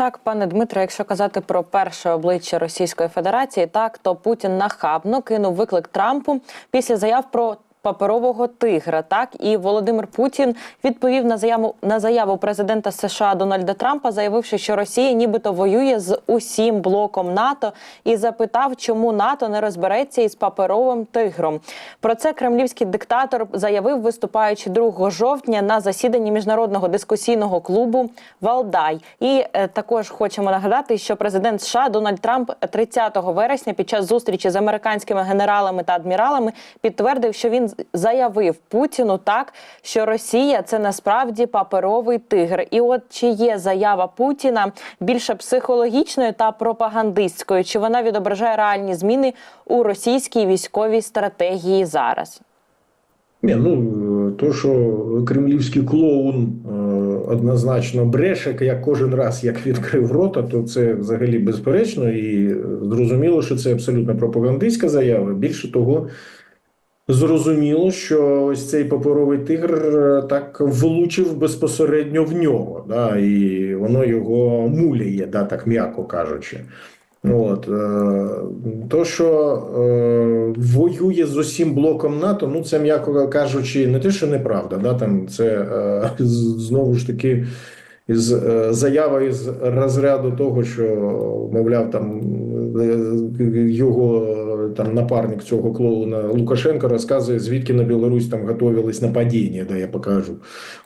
Так, пане Дмитро, якщо казати про перше обличчя Російської Федерації, так то Путін нахабно кинув виклик Трампу після заяв про. Паперового тигра, так і Володимир Путін відповів на заяву на заяву президента США Дональда Трампа, заявивши, що Росія нібито воює з усім блоком НАТО, і запитав, чому НАТО не розбереться із паперовим тигром. Про це кремлівський диктатор заявив, виступаючи 2 жовтня на засіданні міжнародного дискусійного клубу Валдай. І е, також хочемо нагадати, що президент США Дональд Трамп 30 вересня під час зустрічі з американськими генералами та адміралами підтвердив, що він заявив Путіну так, що Росія це насправді паперовий тигр. І от чи є заява Путіна більше психологічною та пропагандистською? Чи вона відображає реальні зміни у російській військовій стратегії зараз? Ні, ну то, що кремлівський клоун е, однозначно бреше, як кожен раз як відкрив рота, то це взагалі безперечно і зрозуміло, що це абсолютно пропагандистська заява. Більше того, зрозуміло, що ось цей паперовий тигр е, так влучив безпосередньо в нього, да, і воно його муляє, да, так м'яко кажучи. От е, то, що е, воює з усім блоком НАТО, ну це м'яко кажучи, не те, що неправда, да там це знову ж таки із заява із розряду того, що мовляв, там його е, там напарник цього клоуна Лукашенко розказує, звідки на Білорусь там готувались нападіння, да я покажу.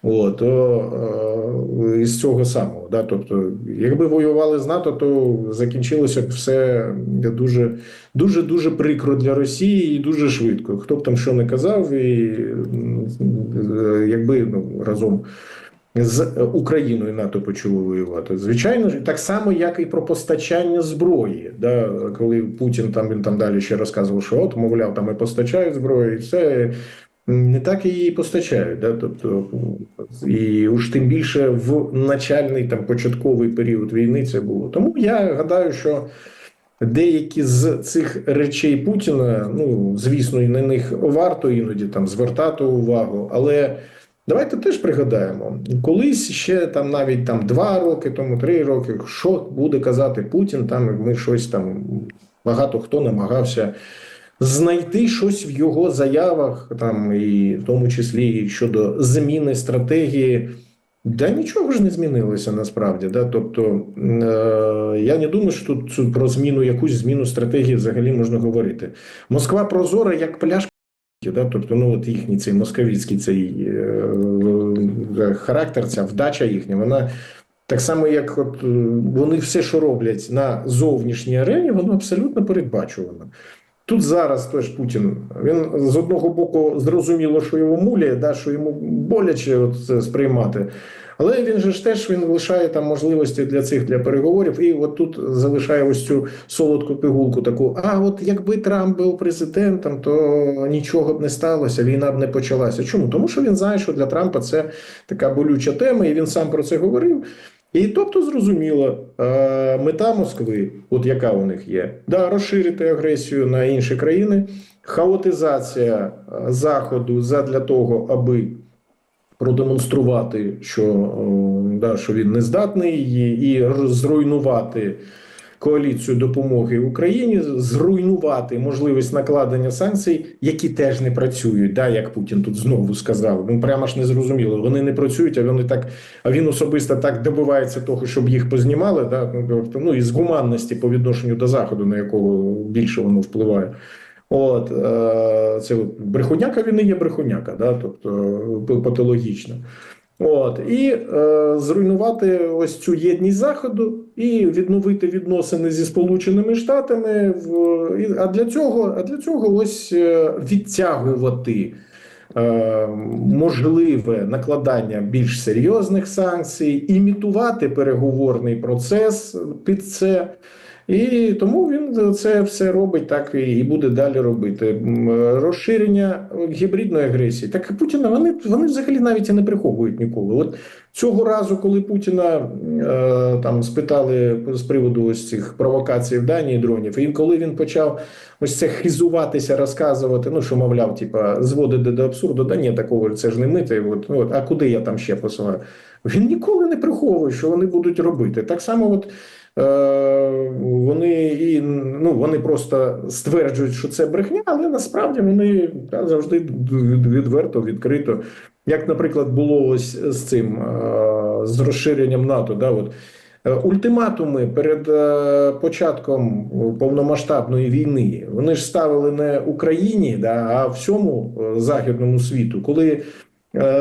От то е, із цього самого, да, тобто, якби воювали з НАТО, то закінчилося б все дуже дуже дуже прикро для Росії і дуже швидко. Хто б там що не казав, і е, якби ну разом з Україною НАТО почало воювати. Звичайно ж, так само, як і про постачання зброї. Да? Коли Путін там він там далі ще розказував, що от, мовляв, там і постачають зброю, і це не так і її постачають. Да? Тобто, і уж тим більше в начальний там початковий період війни це було. Тому я гадаю, що. Деякі з цих речей Путіна, ну звісно, і на них варто іноді там звертати увагу, але давайте теж пригадаємо, колись ще там навіть там два роки, тому три роки, що буде казати Путін, там ми щось там багато хто намагався знайти щось в його заявах, там і в тому числі щодо зміни стратегії. Да нічого ж не змінилося насправді. Да? Тобто е, я не думаю, що тут про зміну, якусь зміну стратегії взагалі можна говорити. Москва прозора як пляшка. Да? Тобто, ну от їхній цей московіцький цей е, характер, ця вдача їхня, вона так само, як от е, вони все, що роблять на зовнішній арені, воно абсолютно передбачувано. Тут зараз теж Путін. Він з одного боку зрозуміло, що його муляє, да, що йому боляче от сприймати. Але він же ж теж він лишає там можливості для цих для переговорів, і от тут залишає ось цю солодку пігулку таку. А от якби Трамп був президентом, то нічого б не сталося, війна б не почалася. Чому? Тому що він знає, що для Трампа це така болюча тема, і він сам про це говорив. І тобто зрозуміло, мета Москви, от яка у них є, да, розширити агресію на інші країни, хаотизація Заходу задля того, аби продемонструвати, що, е, да, що він не здатний, і, і зруйнувати коаліцію допомоги Україні, зруйнувати можливість накладення санкцій, які теж не працюють. Да, як Путін тут знову сказав. Ну прямо ж не зрозуміло. Вони не працюють, а вони так, а він особисто так добивається того, щоб їх познімали. Да, ну, ну із гуманності по відношенню до заходу, на якого більше воно впливає. От е, це брехуняка він і є брехуняка, да, тобто патологічно. От і е, зруйнувати ось цю єдність заходу і відновити відносини зі Сполученими Штатами. В а для цього, а для цього ось е, відтягувати е, можливе накладання більш серйозних санкцій, імітувати переговорний процес під це. І тому він це все робить так і буде далі робити. Розширення гібридної агресії. Так Путіна вони, вони взагалі навіть і не приховують ніколи. От цього разу, коли Путіна е, там спитали з приводу ось цих провокацій в Данії дронів, і коли він почав ось це хизуватися, розказувати, ну що мовляв, типа зводити до абсурду, да ні, такого це ж не ми, та от, ну, от, а куди я там ще посилаю? Він ніколи не приховує, що вони будуть робити. Так само, от е, вони і ну вони просто стверджують, що це брехня, але насправді вони та, завжди від- відверто, відкрито. Як, наприклад, було ось з цим е, з розширенням НАТО, да, от. Е, Ультиматуми перед е, початком повномасштабної війни вони ж ставили не Україні, да, а всьому е, західному світу, коли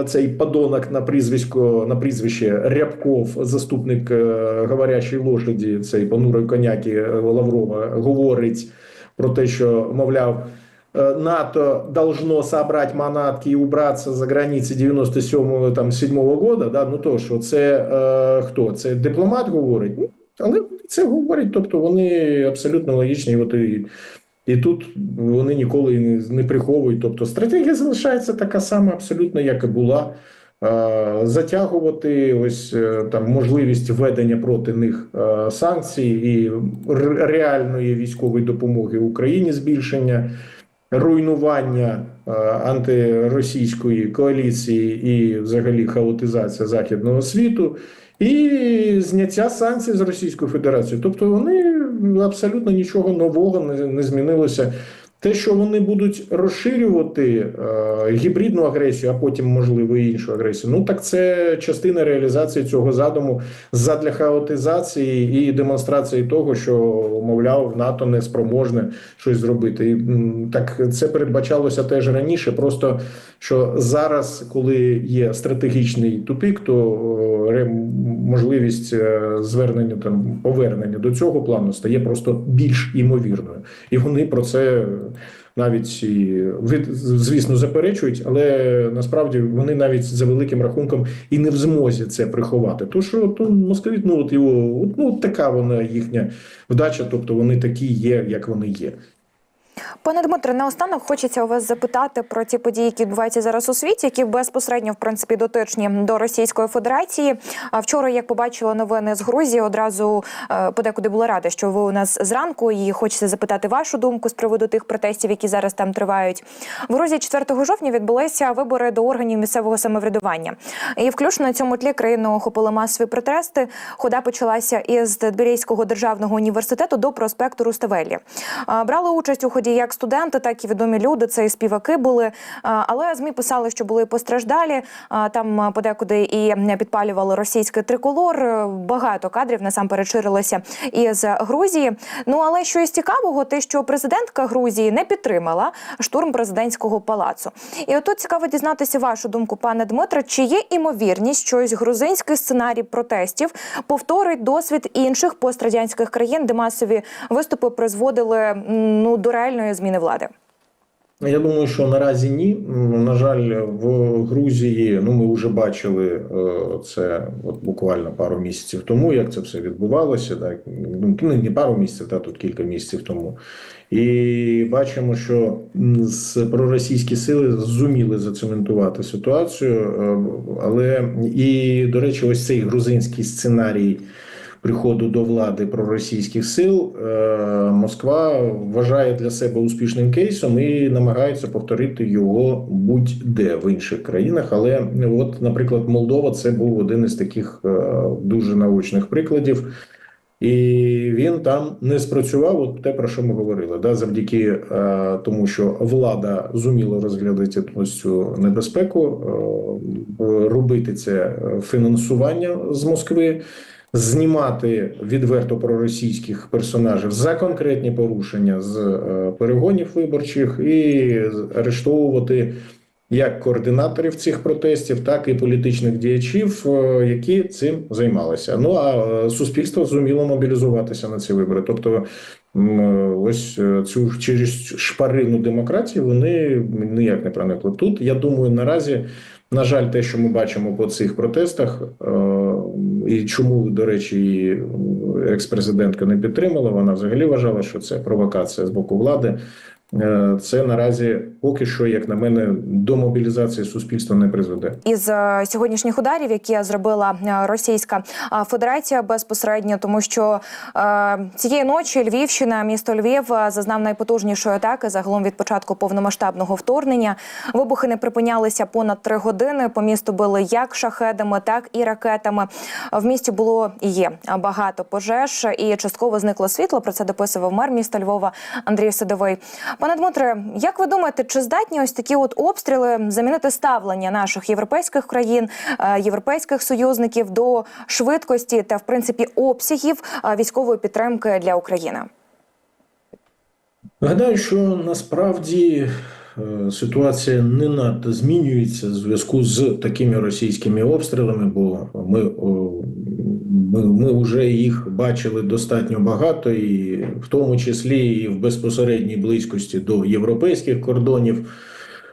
цей подонок на прізвисько на прізвище Рябков, заступник е, говорячої лошаді, цей понурої коняки е, Лаврова, говорить про те, що мовляв. НАТО должно собрать манатки и убраться за границі 97-го там 7-го года. Да? Ну то що це е, хто? Це дипломат говорить? Ну, але це говорять, тобто вони абсолютно логічні. От і, і тут вони ніколи не, приховують. Тобто стратегія залишається така сама, абсолютно, як і була. Затягувати ось е, там можливість введення проти них е, санкцій і реальної військової допомоги Україні збільшення руйнування е, антиросійської коаліції і взагалі хаотизація західного світу, і зняття санкцій з Російської Федерації. Тобто вони абсолютно нічого нового не, не змінилося. Те, що вони будуть розширювати е, гібридну агресію, а потім, можливо, і іншу агресію, ну так це частина реалізації цього задуму задля хаотизації і демонстрації того, що мовляв НАТО не спроможне щось зробити. І, так це передбачалося теж раніше. Просто що зараз, коли є стратегічний тупік, то о, можливість е, звернення там повернення до цього плану стає просто більш імовірною, і вони про це навіть і звісно заперечують, але насправді вони навіть за великим рахунком і не в змозі це приховати. То що то москві, ну от його ну така вона їхня вдача, тобто вони такі є, як вони є. Пане Дмитре, наостанок хочеться у вас запитати про ті події, які відбуваються зараз у світі, які безпосередньо в принципі дотичні до Російської Федерації. А вчора, як побачила новини з Грузії, одразу е, подекуди була рада, що ви у нас зранку, і хочеться запитати вашу думку з приводу тих протестів, які зараз там тривають. В Грузії 4 жовтня відбулися вибори до органів місцевого самоврядування, і включно на цьому тлі країну охопили масові протести. Хода почалася із Тбіліського державного університету до проспекту Руставелі. Брали участь у ході як студенти, так і відомі люди. Це і співаки були. Але змі писали, що були постраждалі. Там подекуди і підпалювали російський триколор. Е, Багато кадрів насамперед ширилося із Грузії. Ну але що із цікавого, те, що президентка Грузії не підтримала штурм президентського палацу. І отут цікаво дізнатися вашу думку, пане Дмитре. Чи є імовірність, що ось грузинський сценарій протестів повторить досвід інших пострадянських країн, де масові виступи призводили ну до реальної зміни влади? Я думаю, що наразі ні. На жаль, в Грузії ну ми вже бачили е, це от буквально пару місяців тому, як це все відбувалося. Так ну не пару місяців, та тут кілька місяців тому. І бачимо, що проросійські сили зуміли зацементувати ситуацію. е, Але і до речі, ось цей грузинський сценарій приходу до влади проросійських сил е, Москва вважає для себе успішним кейсом і намагається повторити його будь-де в інших країнах. Але от, наприклад, Молдова це був один із таких е, дуже наочних прикладів. І він там не спрацював. От те, про що ми говорили, да, завдяки е, тому, що влада зуміла розглядати цю небезпеку, е, робити це фінансування з Москви, знімати відверто проросійських персонажів за конкретні порушення з е, перегонів виборчих і арештовувати як координаторів цих протестів, так і політичних діячів, е, які цим займалися. Ну а е, суспільство зуміло мобілізуватися на ці вибори. Тобто, ось цю через шпарину демократії вони ніяк не проникли. Тут я думаю, наразі. На жаль, те, що ми бачимо по цих протестах, е, і чому, до речі, і екс-президентка не підтримала, вона взагалі вважала, що це провокація з боку влади. Е, Це наразі поки що, як на мене, до мобілізації суспільства не призведе. із е, сьогоднішніх ударів, які зробила е, Російська е, Федерація безпосередньо, тому що е, цієї ночі Львівщина, місто Львів, зазнав найпотужнішої атаки загалом від початку повномасштабного вторгнення. Вибухи не припинялися понад три години. По місту били як шахедами, так і ракетами. В місті було і є багато пожеж, і частково зникло світло. Про це дописував мер міста Львова Андрій Садовий. Пане Дмитре, як ви думаєте, чи здатні ось такі от обстріли замінити ставлення наших європейських країн, е, європейських союзників до швидкості та в принципі обсягів е, військової підтримки для України? Гадаю, що насправді е, ситуація не надто змінюється в зв'язку з такими російськими обстрілами, бо ми, ми, вже їх бачили достатньо багато, і в тому числі і в безпосередній близькості до європейських кордонів,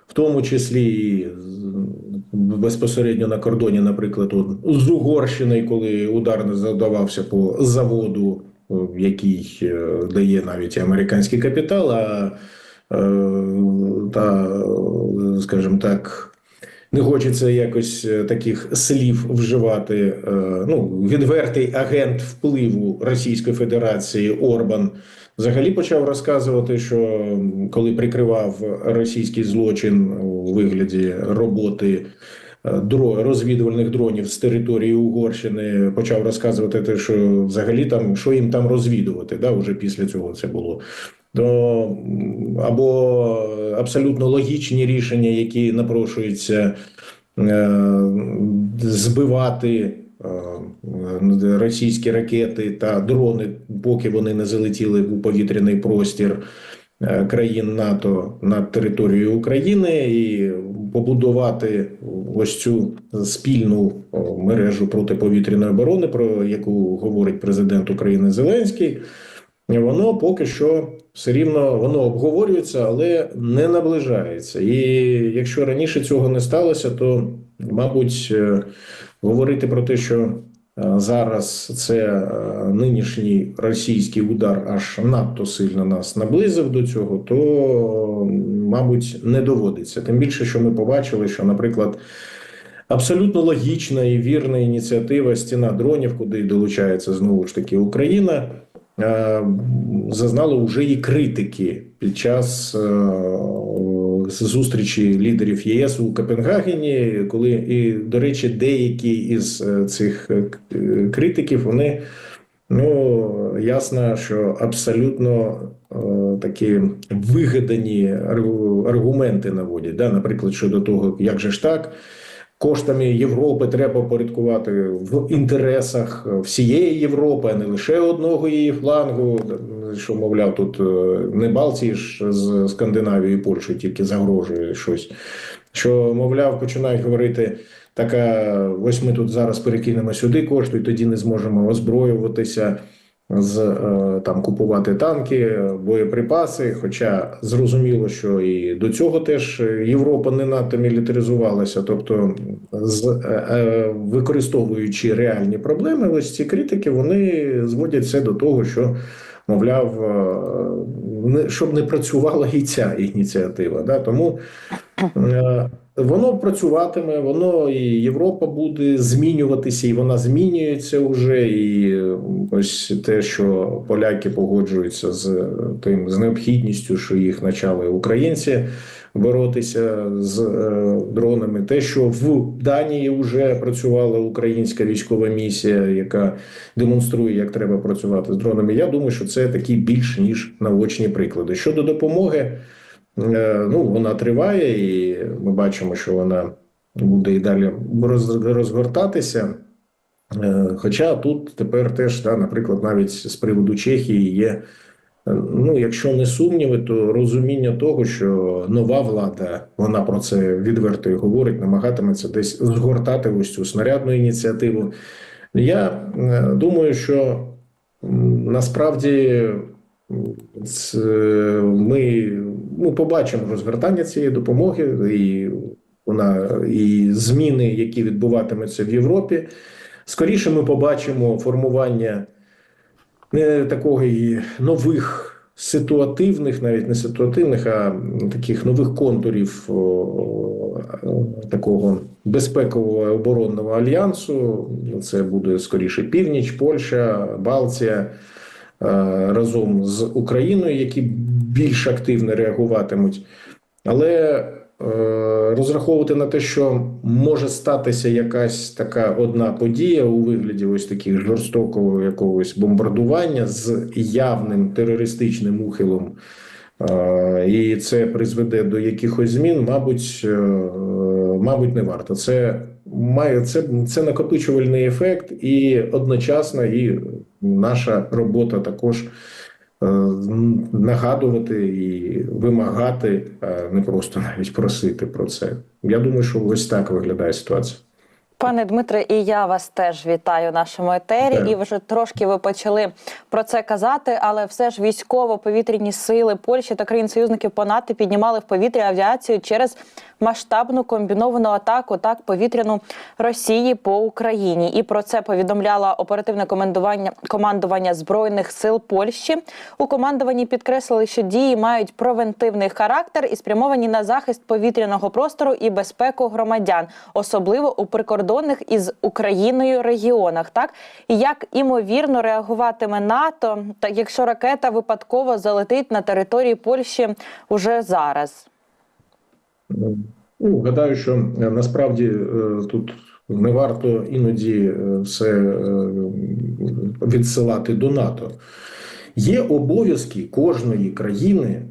в тому числі і безпосередньо на кордоні, наприклад, з Угорщиною, коли удар не задавався по заводу, який е, дає навіть американський капітал, а е, та, скажімо так, не хочеться якось е, таких слів вживати. Е, Ну, відвертий агент впливу Російської Федерації Орбан взагалі почав розказувати, що коли прикривав російський злочин у вигляді роботи е, розвідувальних дронів з території Угорщини, почав розказувати те, що взагалі там що їм там розвідувати. Да, вже після цього це було. То або абсолютно логічні рішення, які напрошуються е, збивати е, російські ракети та дрони, поки вони не залетіли у повітряний простір е, країн НАТО над територією України, і побудувати ось цю спільну мережу протиповітряної оборони, про яку говорить президент України Зеленський. Воно поки що все рівно воно обговорюється, але не наближається. І якщо раніше цього не сталося, то мабуть е, говорити про те, що е, зараз це е, нинішній російський удар аж надто сильно нас наблизив до цього, то мабуть не доводиться. Тим більше, що ми побачили, що, наприклад. Абсолютно логічна і вірна ініціатива стіна дронів, куди долучається знову ж таки Україна, е, зазнала вже і критики під час е, зустрічі лідерів ЄС у Копенгагені, коли і, до речі, деякі із е, цих критиків вони. Ну, ясно, що абсолютно такі вигадані аргументи наводять. Да? Наприклад, щодо того, як же ж так, коштами Європи треба порядкувати в інтересах всієї Європи, а не лише одного її флангу. Що, мовляв, тут е, не Балтії ж з Скандинавією і Польщею тільки загрожує щось. Що, мовляв, починають говорити. Така, ось ми тут зараз перекинемо сюди кошти, і тоді не зможемо озброюватися з е, там купувати танки, боєприпаси. Хоча зрозуміло, що і до цього теж Європа не надто мілітаризувалася. Тобто, з е, е, використовуючи реальні проблеми, ось ці критики вони зводять все до того, що мовляв, е, щоб не працювала і ця ініціатива. Да? Тому е, Воно працюватиме, воно і Європа буде змінюватися, і вона змінюється вже. І е, ось те, що поляки погоджуються з тим з необхідністю, що їх почали українці боротися з е, дронами. Те, що в Данії вже працювала українська військова місія, яка демонструє, як треба працювати з дронами. Я думаю, що це такі більш ніж наочні приклади. Щодо допомоги. Е, Ну, вона триває, і ми бачимо, що вона буде і далі роз- розгортатися. Е, Хоча тут тепер теж, да, наприклад, навіть з приводу Чехії є, е, ну, якщо не сумніви, то розуміння того, що нова влада, вона про це відверто і говорить, намагатиметься десь згортати ось цю снарядну ініціативу. Я думаю, що насправді ми ну, побачимо розгортання цієї допомоги і вона і зміни, які відбуватимуться в Європі. Скоріше ми побачимо формування не такого і нових ситуативних, навіть не ситуативних, а таких нових контурів такого безпекового оборонного альянсу. Це буде скоріше північ, Польща, Балтія разом з Україною, які більш активно реагуватимуть. Але е, розраховувати на те, що може статися якась така одна подія у вигляді ось таких жорстокого якогось бомбардування з явним терористичним ухилом, е, і це призведе до якихось змін, мабуть, е, мабуть, не варто. Це має це, це накопичувальний ефект, і одночасно і наша робота також е, нагадувати і вимагати, а не просто навіть просити про це. Я думаю, що ось так виглядає ситуація. Пане Дмитре, і я вас теж вітаю в нашому етері. Так. І вже трошки ви почали про це казати, але все ж військово-повітряні сили Польщі та країн-союзників по НАТО піднімали в повітря авіацію через масштабну комбіновану атаку так повітряну Росії по Україні. І про це повідомляло оперативне командування командування збройних сил Польщі. У командуванні підкреслили, що дії мають превентивний характер і спрямовані на захист повітряного простору і безпеку громадян, особливо у прикордонних із Україною регіонах. Так і як імовірно реагуватиме НАТО, так якщо ракета випадково залетить на території Польщі уже зараз. Ну, гадаю, що е, насправді е, тут не варто іноді е, все відсилати до НАТО. Є обов'язки кожної країни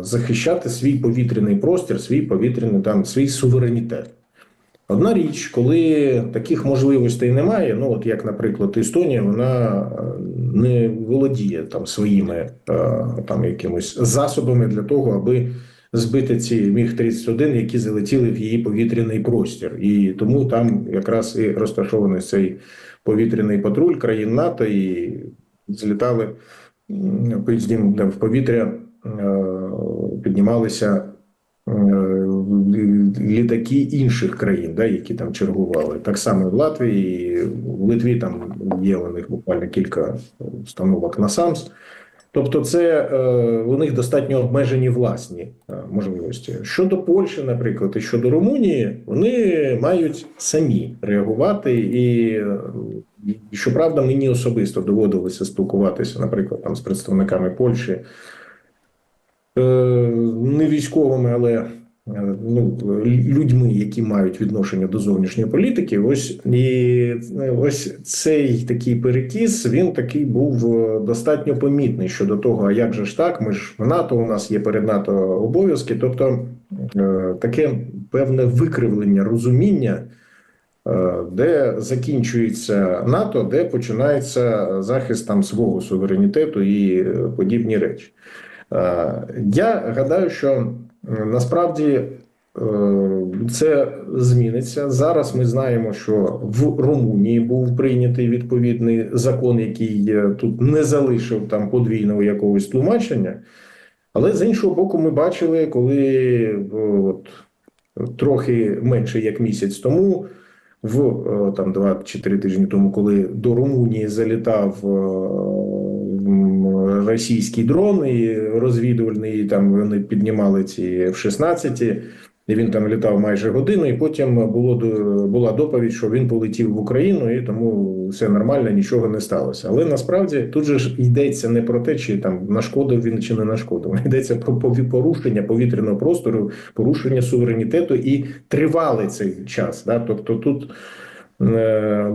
захищати свій повітряний простір, свій повітряний там свій суверенітет. Одна річ, коли таких можливостей немає, ну от як, наприклад, Естонія, вона не володіє там своїми там якимось засобами для того, аби збити ці міг 31 які залетіли в її повітряний простір, і тому там якраз і розташований цей повітряний патруль країн НАТО, і злітали м, піднім- в повітря, е, піднімалися е, літаки інших країн, да, які там чергували. Так само і в Латвії, і в Литві там є у них буквально кілька установок на САМС. Тобто, це е, у них достатньо обмежені власні е, можливості. Щодо Польщі, наприклад, і щодо Румунії, вони мають самі реагувати, і, щоправда, мені особисто доводилося спілкуватися, наприклад, там з представниками Польщі, е, не військовими, але ну, людьми, які мають відношення до зовнішньої політики. Ось і е, ось цей такий перекіс він такий був е, достатньо помітний щодо того, а як же ж так? Ми ж в НАТО, у нас є перед НАТО обов'язки, тобто е, таке певне викривлення розуміння. е, Де закінчується НАТО, де починається захист там свого суверенітету і е, подібні речі. Е, Я гадаю, що е, насправді е, це зміниться. Зараз ми знаємо, що в Румунії був прийнятий відповідний закон, який е, тут не залишив там подвійного якогось тлумачення. Але з іншого боку, ми бачили, коли е, от, трохи менше як місяць тому, в е, там два чи три тижні тому, коли до Румунії залітав е, російський дрон і розвідувальний, і там вони піднімали ці F-16, і він там літав майже годину, і потім було була доповідь, що він полетів в Україну, і тому все нормально, нічого не сталося. Але насправді тут же ж йдеться не про те, чи там нашкодив він чи не нашкодив. Йдеться про порушення повітряного простору, порушення суверенітету і тривалий цей час. Да? Тобто тут. Е,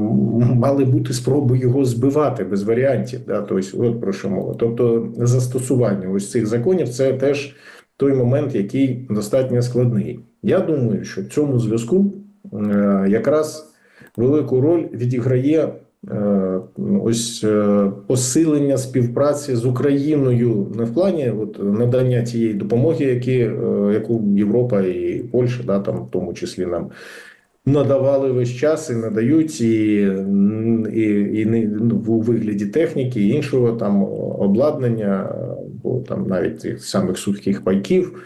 Мали бути спроби його збивати без варіантів. Да? Тобто, от про що мова. Тобто, застосування ось цих законів це теж той момент, який достатньо складний. Я думаю, що в цьому зв'язку е, якраз велику роль відіграє е, ось посилення співпраці з Україною не в плані от, надання тієї допомоги, які, яку Європа і Польща, да, там в тому числі нам. Надавали весь час і надають, і, і, і ну, у вигляді техніки, і іншого там обладнання, бо там навіть тих самих сухих пайків,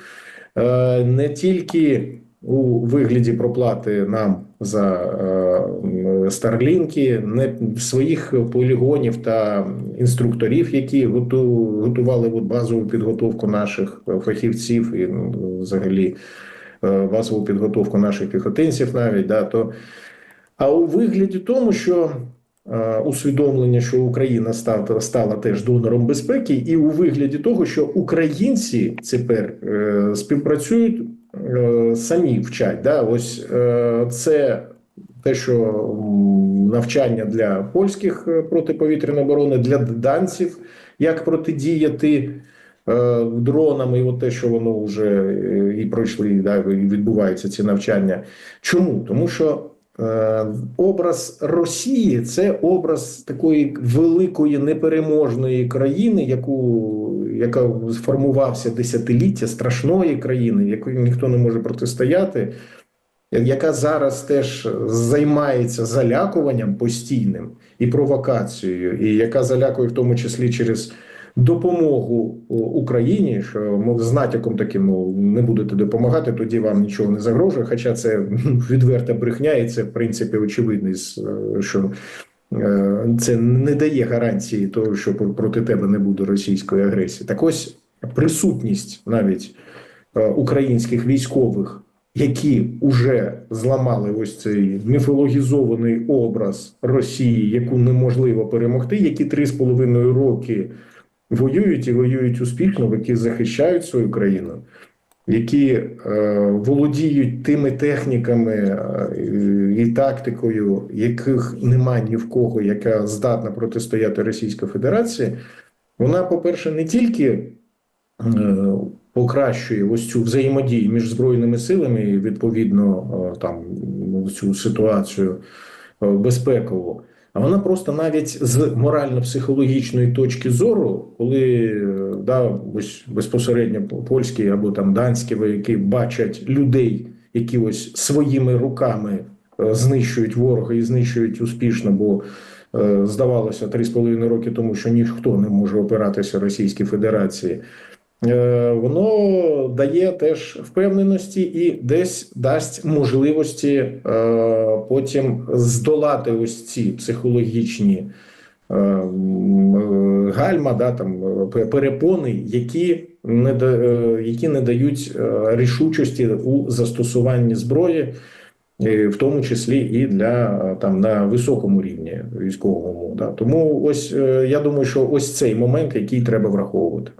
Е, не тільки у вигляді проплати нам за е, старлінки, не своїх полігонів та інструкторів, які готу, готували от базову підготовку наших фахівців і ну, взагалі е, базову підготовку наших піхотинців, навіть да то. А у вигляді тому, що е, усвідомлення, що Україна стала, стала теж донором безпеки, і у вигляді того, що українці тепер е, співпрацюють е, самі вчать. Да? Ось е, це те, що навчання для польських е, протиповітряної оборони, для данців, як протидіяти. Е, Дронами, і от те, що воно вже е, і пройшли, і відбуваються ці навчання. Чому? Тому що Е, Образ Росії це образ такої великої непереможної країни, яку яка сформувався десятиліття страшної країни, якої ніхто не може протистояти, яка зараз теж займається залякуванням постійним і провокацією, і яка залякує в тому числі через допомогу Україні, що з натяком таким ну, не будете допомагати, тоді вам нічого не загрожує. Хоча це ну, відверта брехня, і це в принципі очевидно, що е, це не дає гарантії того, що проти тебе не буде російської агресії. Так ось присутність навіть е, українських військових. Які вже зламали ось цей міфологізований образ Росії, яку неможливо перемогти, які три з половиною роки воюють і воюють успішно, які захищають свою країну, які е, володіють тими техніками е, і тактикою, яких немає ні в кого, яка здатна протистояти Російській Федерації, вона, по-перше, не тільки е, покращує ось цю взаємодію між збройними силами, і відповідно е, там цю ситуацію е, безпекову. А вона просто навіть з морально-психологічної точки зору, коли да, ось безпосередньо польські або там данські вояки бачать людей, які ось своїми руками е, знищують ворога і знищують успішно, бо е, здавалося три з половиною роки тому, що ніхто не може опиратися Російській Федерації. Е, Воно дає теж впевненості і десь дасть можливості е, потім здолати ось ці психологічні е, гальма, да, там, перепони, які не, які не дають рішучості у застосуванні зброї, в тому числі і для там на високому рівні військовому. Да. Тому ось я думаю, що ось цей момент, який треба враховувати.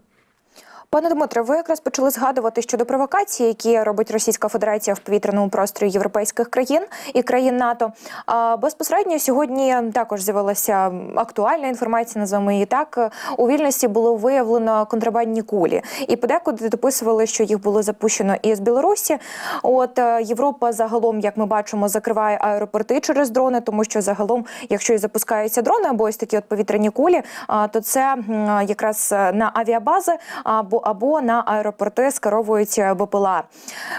Пане Дмитре, ви якраз почали згадувати щодо провокацій, які робить Російська Федерація в повітряному просторі європейських країн і країн НАТО. А безпосередньо сьогодні також з'явилася актуальна інформація, називаємо її так. У вільності було виявлено контрабандні кулі, і подекуди дописували, що їх було запущено із Білорусі. От е, Європа загалом, як ми бачимо, закриває аеропорти через дрони, тому що загалом, якщо і запускаються дрони або ось такі от повітряні кулі, то це якраз е, на авіабази або або на аеропорти скеровують БПЛА.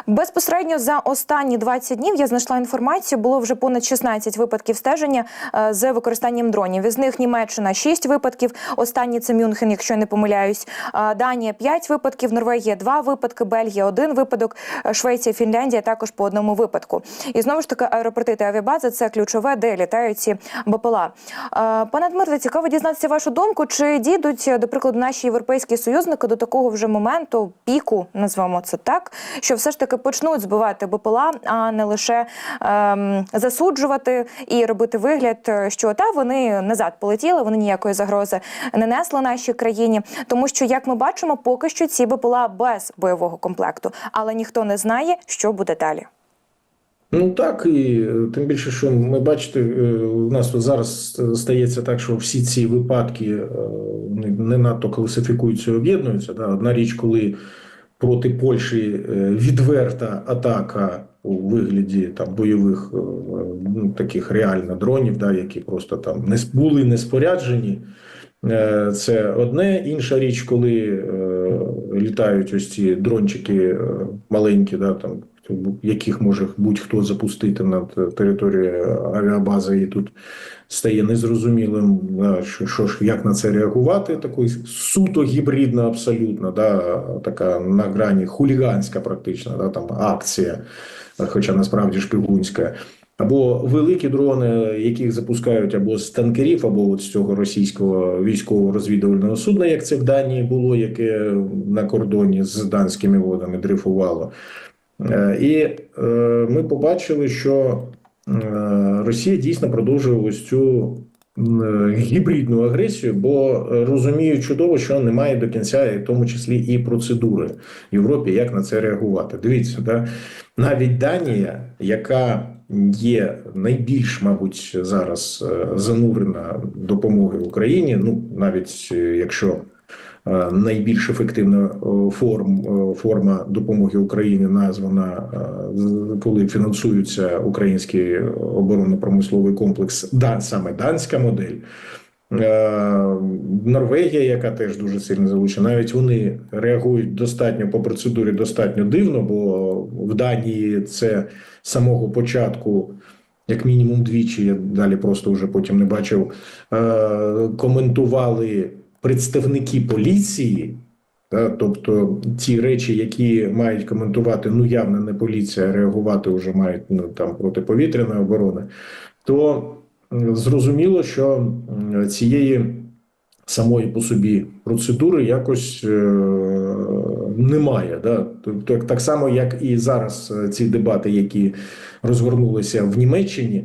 Безпосередньо за останні 20 днів я знайшла інформацію. Було вже понад 16 випадків стеження е, з використанням дронів. Із них Німеччина 6 випадків. Останній це Мюнхен, якщо не помиляюсь. Е, Данія 5 випадків, Норвегія 2 випадки, Бельгія 1 випадок, е, Швеція, Фінляндія також по одному випадку. І знову ж таки аеропорти та авіабази це ключове, де літають ці БПЛА. Е, Пане Дмитре, цікаво дізнатися вашу думку. Чи дійдуть, до прикладу, наші європейські союзники до такого вже моменту піку, назвемо це так, що все ж таки почнуть збивати БПЛА, а не лише ем, засуджувати і робити вигляд, що та вони назад полетіли, вони ніякої загрози не несли нашій країні, тому що, як ми бачимо, поки що ці БПЛА без бойового комплекту, але ніхто не знає, що буде далі. Ну так і е, тим більше, що ми бачите, е, у нас зараз стається так, що всі ці випадки е, не надто класифікуються і об'єднуються. Да? Одна річ, коли проти Польщі відверта атака у вигляді там бойових ну, таких реально дронів, да, які просто там не були не споряджені. Це одне. Інша річ, коли літають ось ці дрончики маленькі, да, там, яких може будь-хто запустити над територією авіабази, і тут стає незрозумілим, да, що, що ж, як на це реагувати. Такий суто гібридна, абсолютно, да, така на грані хуліганська, практично, да, там акція, хоча насправді шпигунська. Або великі дрони, яких запускають або з танкерів, або от з цього російського військового розвідувального судна, як це в Данії було, яке на кордоні з данськими водами дрейфувало. Е, І е, ми побачили, що е, Росія дійсно продовжує ось цю гібридну агресію, бо розуміють чудово, що немає до кінця, і в тому числі і процедури в Європі, як на це реагувати. Дивіться, да? навіть Данія, яка є найбільш, мабуть, зараз занурена допомогою Україні, ну навіть якщо найбільш ефективна е, форм, е, форма допомоги Україні названа, е, коли фінансується український оборонно-промисловий комплекс, да, саме данська модель. Е, Норвегія, яка теж дуже сильно залучена, навіть вони реагують достатньо по процедурі достатньо дивно, бо в Данії це з самого початку, як мінімум двічі, я далі просто вже потім не бачив, е, коментували представники поліції. Та, тобто ті речі, які мають коментувати, ну явно не поліція, реагувати вже мають ну, там протиповітряна оборона, то зрозуміло, що цієї самої по собі процедури якось е, немає. Да? Тобто, так само, як і зараз е, ці дебати, які розгорнулися в Німеччині.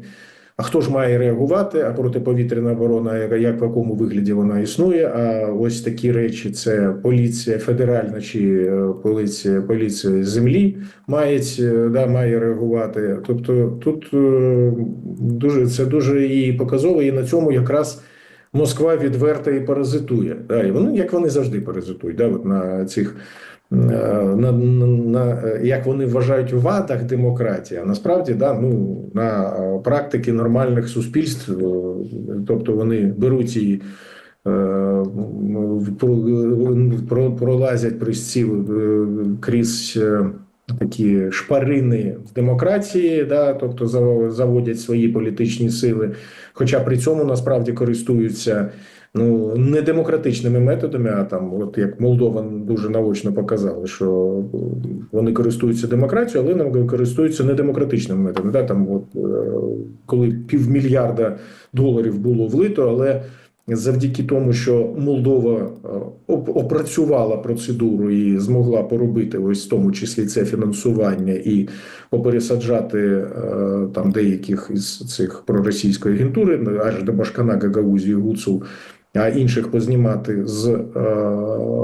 А хто ж має реагувати? А протиповітряна оборона, як в якому вигляді вона існує? А ось такі речі: це поліція федеральна чи е, поліція поліція землі має, да, має реагувати. Тобто, тут е, дуже це дуже і показово, і на цьому якраз. Москва відверто і паразитує. Да, і вони, як вони завжди паразитують, да, от на цих е, на, на, на як вони вважають в вадах демократії, а насправді да, ну, на е, практики нормальних суспільств, е, тобто вони беруть і е, про- про- пролазять крізь ці е, крізь е, такі шпарини в демократії, да, тобто заво- заводять свої політичні сили, хоча при цьому насправді користуються ну не демократичними методами, а там, от як Молдова дуже наочно показала, що вони користуються демократією, але не користуються недемократичними методами. Да, там, от, е, коли півмільярда доларів було влито, але завдяки тому, що Молдова е, опрацювала процедуру і змогла поробити ось в тому числі це фінансування і попересаджати е, там деяких із цих проросійської агентури, ну, аж до Башкана, Гагаузі, Гуцул, а інших познімати з е,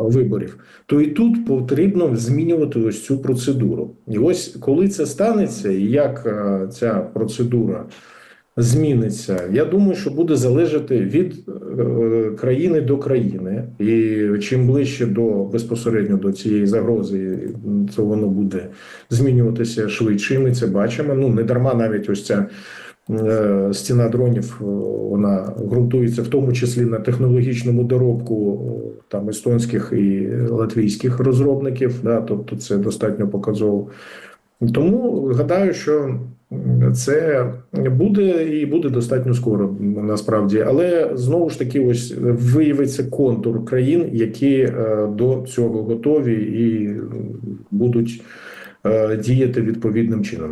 виборів, то і тут потрібно змінювати ось цю процедуру. І ось коли це станеться, і як е, ця процедура зміниться, я думаю, що буде залежати від е, країни до країни, і чим ближче до безпосередньо до цієї загрози, то воно буде змінюватися швидше. Ми це бачимо. Ну не дарма навіть ось ця. Е, Стіна дронів е, вона ґрунтується в тому числі на технологічному доробку е, там естонських і латвійських розробників. Да, тобто це достатньо показово. Тому гадаю, що це буде і буде достатньо скоро насправді. Але знову ж таки, ось виявиться контур країн, які до цього готові і будуть діяти відповідним чином.